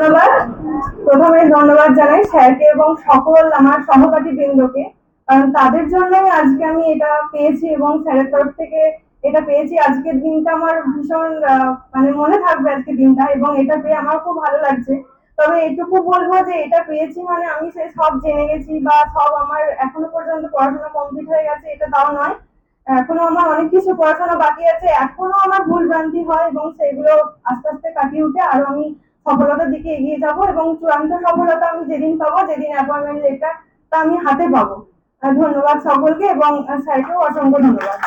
ধন্যবাদ। প্রথমে ধন্যবাদ জানাই স্যারকে এবং সকল আমার সহপাঠী বৃন্দকে কারণ তাদের জন্যই আজকে আমি এটা পেয়েছি এবং স্যারের তরফ থেকে এটা পেয়েছি। আজকের দিনটা আমার ভীষণ মানে মনে থাকবে আজকের দিনটা এবং এটা পেয়ে আমার খুব ভালো লাগছে। তবে এটুকু বলব যে এটা পেয়েছি মানে আমি সে সব জেনে গেছি বা সব আমার এখনও পর্যন্ত পড়াশোনা কমপ্লিট হয়ে গেছে, এটা তাও নয়। এখনও আমার অনেক কিছু পড়াশোনা বাকি আছে। এখনও আমার ভুল ভ্রান্তি হয় এবং সেগুলো আস্তে আস্তে কাটিয়ে উঠে আরও আমি সফলতার দিকে এগিয়ে যাব এবং চূড়ান্ত সফলতা আমি যেদিন পাবো, যেদিন অ্যাপয়েন্টমেন্ট লেটার তা আমি হাতে পাবো। ধন্যবাদ সকলকে এবং স্যারকেও অসংখ্য ধন্যবাদ।